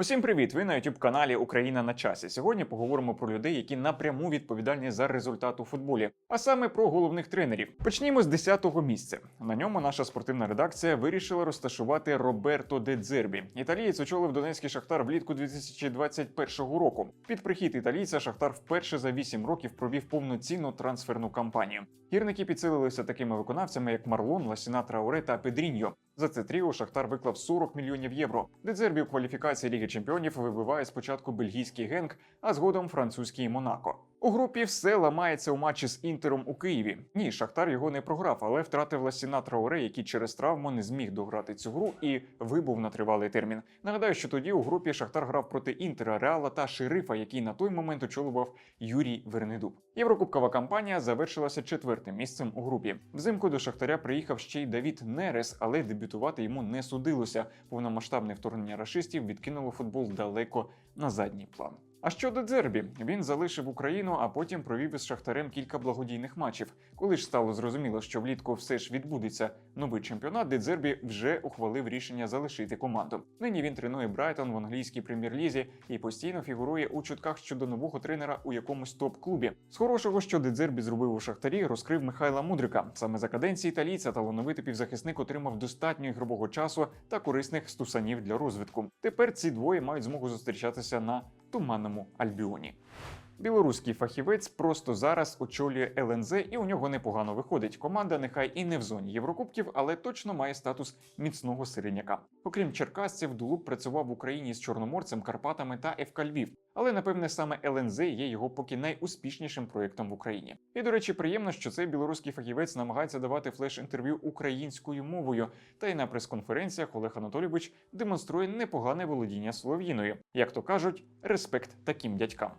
Усім привіт! Ви на youtube каналі Україна на часі. Сьогодні поговоримо про людей, які напряму відповідальні за результат у футболі, а саме про головних тренерів. Почнімо з 10-го місця. На ньому наша спортивна редакція вирішила розташувати Роберто де Дзербі. Італієць очолив Донецький шахтар влітку 2021 року. Під прихід італійця Шахтар вперше за 8 років провів повноцінну трансферну кампанію. Гірники підсилилися такими виконавцями, як Марлон, Ласіна Трауре та Педріньо. За це тріо Шахтар виклав 40 мільйонів євро. Дедзербі у кваліфікації Ліги Чемпіонів вибиває спочатку бельгійський генк, а згодом французький Монако. У групі все ламається у матчі з інтером у Києві. Ні, Шахтар його не програв, але втратив Ласіна Трауре, який через травму не зміг дограти цю гру і вибув на тривалий термін. Нагадаю, що тоді у групі Шахтар грав проти Інтера, Реала та Шерифа, який на той момент очолював Юрій Вернедуб. Єврокубкова кампанія завершилася четвертим місцем у групі. Взимку до Шахтаря приїхав ще й Давід Нерес, але дебютувати йому не судилося. Повномасштабне вторгнення рашистів відкинуло футбол далеко на задній план. А щодо Дзербі, він залишив Україну, а потім провів із Шахтарем кілька благодійних матчів. Коли ж стало зрозуміло, що влітку все ж відбудеться новий чемпіонат, де Дзербі вже ухвалив рішення залишити команду. Нині він тренує Брайтон в англійській прем'єр-лізі і постійно фігурує у чутках щодо нового тренера у якомусь топ-клубі. З хорошого, що Дедзербі зробив у Шахтарі, розкрив Михайла Мудрика. Саме за каденції італійця талановитий півзахисник отримав достатньо ігрового часу та корисних стусанів для розвитку. Тепер ці двоє мають змогу зустрічатися на туманному Альбіоні. Білоруський фахівець просто зараз очолює ЛНЗ, і у нього непогано виходить. Команда нехай і не в зоні Єврокубків, але точно має статус міцного середняка. Окрім черкасців, Дулуб працював в Україні з Чорноморцем, Карпатами та ФК Львів. Але напевне саме ЛНЗ є його поки найуспішнішим проєктом в Україні. І до речі, приємно, що цей білоруський фахівець намагається давати флеш-інтерв'ю українською мовою. Та й на прес-конференціях Олег Анатолійович демонструє непогане володіння солов'їною. Як то кажуть, респект таким дядькам.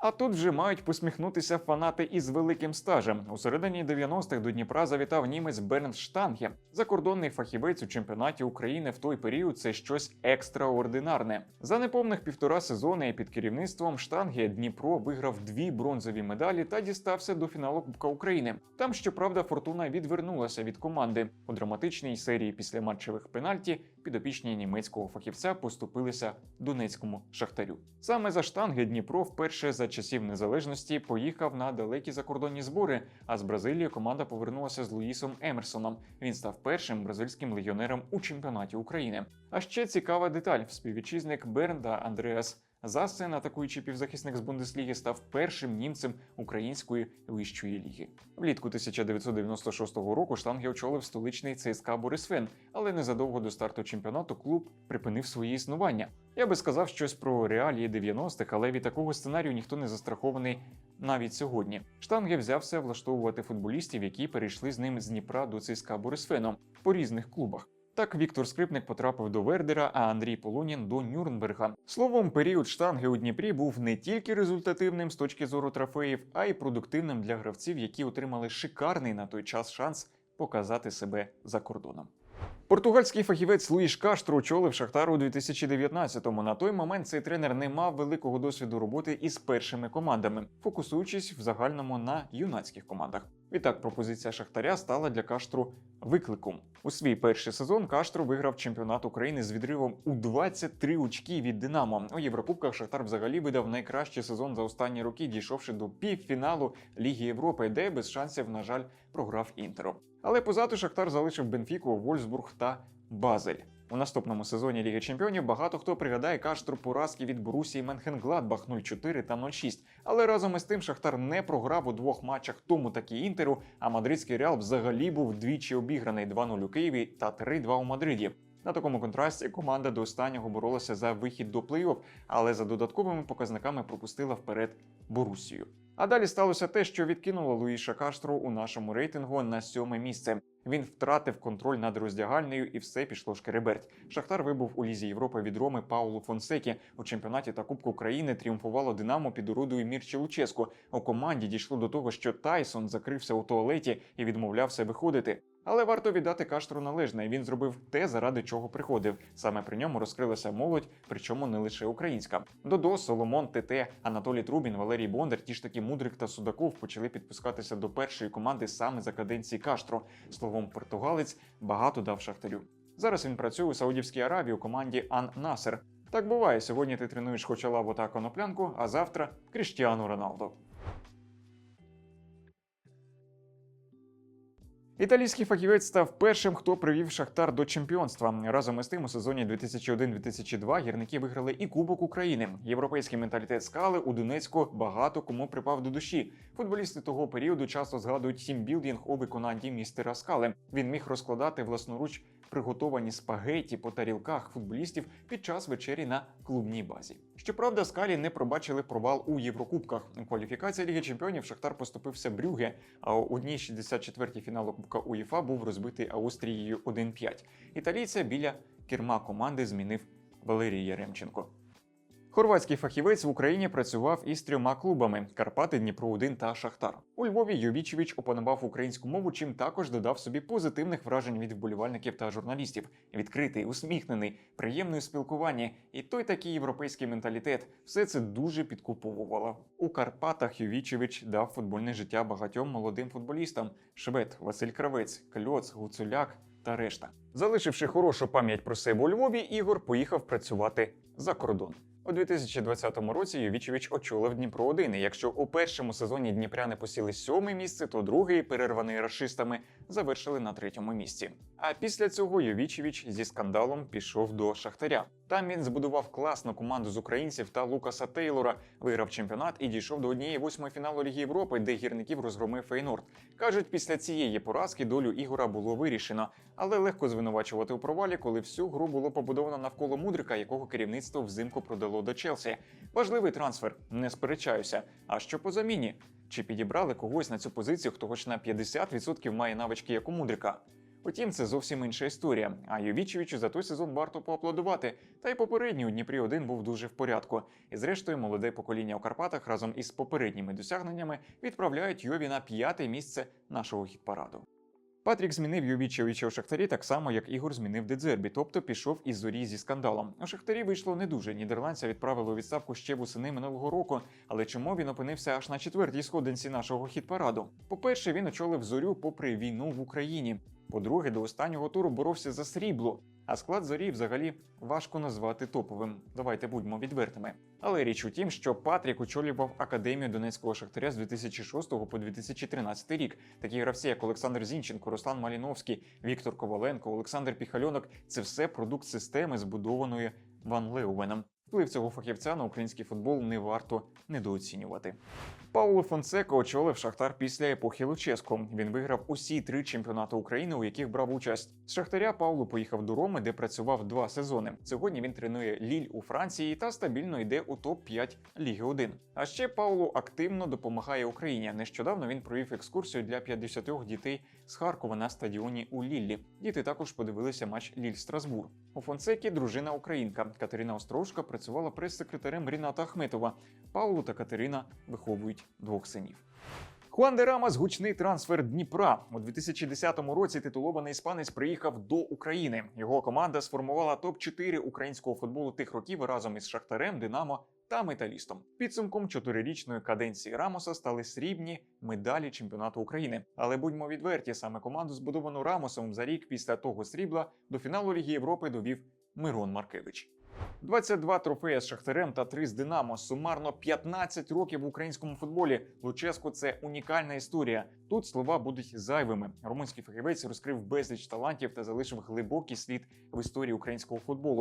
А тут вже мають посміхнутися фанати із великим стажем. У середині 90-х до Дніпра завітав німець Бернт Штанге. Закордонний фахівець у чемпіонаті України в той період це щось екстраординарне. За неповних півтора сезони під керівництвом Штанге Дніпро виграв дві бронзові медалі та дістався до фіналу Кубка України. Там, щоправда, фортуна відвернулася від команди. У драматичній серії після матчевих пенальті підопічні німецького фахівця поступилися Донецькому шахтарю. Саме за штанги Дніпро вперше за часів незалежності поїхав на далекі закордонні збори. А з Бразилії команда повернулася з Луїсом Емерсоном. Він став першим бразильським легіонером у чемпіонаті України. А ще цікава деталь: співвітчизник Бернда Андреас. Засен, атакуючий півзахисник з Бундесліги, став першим німцем української вищої ліги. Влітку 1996 року штанги очолив столичний ЦСКА Борисфен, але незадовго до старту чемпіонату клуб припинив своє існування. Я би сказав щось про реалії 90-х, але від такого сценарію ніхто не застрахований навіть сьогодні. Штанге взявся влаштовувати футболістів, які перейшли з ним з Дніпра до ЦСКА Борисфену по різних клубах. Так Віктор Скрипник потрапив до Вердера, а Андрій Полунін до Нюрнберга. Словом, період штанги у Дніпрі був не тільки результативним з точки зору трофеїв, а й продуктивним для гравців, які отримали шикарний на той час шанс показати себе за кордоном. Португальський фахівець Луїш Каштро очолив Шахтар у 2019-му. На той момент цей тренер не мав великого досвіду роботи із першими командами, фокусуючись в загальному на юнацьких командах. Відтак, пропозиція Шахтаря стала для Каштру викликом. У свій перший сезон Каштро виграв чемпіонат України з відривом у 23 очки від Динамо. У Єврокубках Шахтар взагалі видав найкращий сезон за останні роки, дійшовши до півфіналу Ліги Європи, де без шансів, на жаль, програв Інтеру. Але позаду Шахтар залишив Бенфіку, Вольсбург та Базель. У наступному сезоні Ліги Чемпіонів багато хто пригадає Каштру поразки від Борусії Менхенгладбах 0-4 та 0-6. Але разом із тим Шахтар не програв у двох матчах тому таки інтеру. А мадридський реал взагалі був двічі обіграний 2-0 у Києві та 3-2 у Мадриді. На такому контрасті команда до останнього боролася за вихід до плей-офф, але за додатковими показниками пропустила вперед Борусію. А далі сталося те, що відкинуло Луїша Каштру у нашому рейтингу на сьоме місце. Він втратив контроль над роздягальнею і все пішло шкереберть. Шахтар вибув у лізі Європи від Роми Паулу Фонсекі. У чемпіонаті та Кубку України тріумфувало Динамо під орудою Мірчі Луческу. У команді дійшло до того, що Тайсон закрився у туалеті і відмовлявся виходити. Але варто віддати Каштру належне. Він зробив те, заради чого приходив. Саме при ньому розкрилася молодь, причому не лише українська. Додо, Соломон, ТТ, Анатолій Трубін, Валерій Бондар, ті ж таки Мудрик та Судаков почали підпускатися до першої команди саме за каденції Каштро. Словом, португалець багато дав шахтарю. Зараз він працює у Саудівській Аравії у команді Ан Насер. Так буває, сьогодні ти тренуєш Хочалабу та коноплянку, а завтра Кріштіану Роналду. Італійський фахівець став першим, хто привів Шахтар до чемпіонства. Разом із тим у сезоні 2001-2002 гірники виграли і Кубок України. Європейський менталітет скали у Донецьку багато кому припав до душі. Футболісти того періоду часто згадують тімбілдінг у виконанні містера Скали. Він міг розкладати власноруч приготовані спагеті по тарілках футболістів під час вечері на клубній базі. Щоправда, скалі не пробачили провал у Єврокубках. У кваліфікації Ліги Чемпіонів Шахтар поступився Брюге, а у одній 64-й фіналу Кубка УЄФА був розбитий Австрією 1-5. Італійця біля керма команди змінив Валерій Яремченко. Хорватський фахівець в Україні працював із трьома клубами: Карпати, Дніпро 1 та Шахтар. У Львові Йовічевич опанував українську мову, чим також додав собі позитивних вражень від вболівальників та журналістів. Відкритий, усміхнений, приємний у спілкуванні, і той такий європейський менталітет все це дуже підкуповувало. У Карпатах Йовічевич дав футбольне життя багатьом молодим футболістам: Швед, Василь Кравець, Кльоц, Гуцуляк та решта. Залишивши хорошу пам'ять про себе у Львові, Ігор поїхав працювати за кордон. У 2020 році Йовічевич очолив Дніпро 1 і Якщо у першому сезоні Дніпряни посіли сьоме місце, то другий, перерваний рашистами, завершили на третьому місці. А після цього Йовічевич зі скандалом пішов до Шахтаря. Там він збудував класну команду з українців та Лукаса Тейлора, виграв чемпіонат і дійшов до однієї восьмої фіналу Ліги Європи, де гірників розгромив Фейнорд. Кажуть, після цієї поразки долю Ігора було вирішено, але легко звинувачувати у провалі, коли всю гру було побудовано навколо мудрика, якого керівництво взимку продало до Челсі. Важливий трансфер, не сперечаюся. А що по заміні? Чи підібрали когось на цю позицію, хто хоч на 50% має навички як у мудрика? Утім, це зовсім інша історія. А Йовічевичу за той сезон варто поаплодувати. Та й попередній у Дніпрі 1 був дуже в порядку. І зрештою, молоде покоління у Карпатах разом із попередніми досягненнями відправляють Йові на п'яте місце нашого хіт-параду. Патрік змінив Ювічевича у Шахтарі так само, як Ігор змінив Дедзербі, тобто пішов із зорі зі скандалом. У Шахтарі вийшло не дуже. Нідерландця відправили у відставку ще восени минулого року. Але чому він опинився аж на четвертій сходинці нашого хіт-параду? По-перше, він очолив зорю попри війну в Україні. По-друге, до останнього туру боровся за срібло. А склад зорі взагалі важко назвати топовим. Давайте будьмо відвертими. Але річ у тім, що Патрік очолював академію Донецького шахтаря з 2006 по 2013 рік. Такі гравці, як Олександр Зінченко, Руслан Маліновський, Віктор Коваленко, Олександр Піхальонок це все продукт системи, збудованої Ван Леувеном. Вплив цього фахівця на український футбол не варто недооцінювати. Пауло Фонсеко очолив Шахтар після епохи Луческо. Він виграв усі три чемпіонати України, у яких брав участь. З Шахтаря Пауло поїхав до Роми, де працював два сезони. Сьогодні він тренує Ліль у Франції та стабільно йде у топ 5 Ліги 1. А ще Пауло активно допомагає Україні. Нещодавно він провів екскурсію для 50 дітей з Харкова на стадіоні у Ліллі. Діти також подивилися матч Ліль Страсбур. У Фонсекі дружина українка Катерина Острожка працювала прес-секретарем Ріната Ахметова. Пауло та Катерина виховують двох синів. Хуан де Рамас – гучний трансфер Дніпра. У 2010 році титулований іспанець приїхав до України. Його команда сформувала топ-4 українського футболу тих років разом із Шахтарем, Динамо та Металістом. Підсумком чотирирічної каденції Рамоса стали срібні медалі чемпіонату України. Але будьмо відверті, саме команду, збудовану Рамосом за рік після того срібла, до фіналу Ліги Європи довів Мирон Маркевич. 22 трофеї з Шахтарем та 3 з Динамо. Сумарно 15 років в українському футболі. Луческо це унікальна історія. Тут слова будуть зайвими. Румунський фахівець розкрив безліч талантів та залишив глибокий слід в історії українського футболу.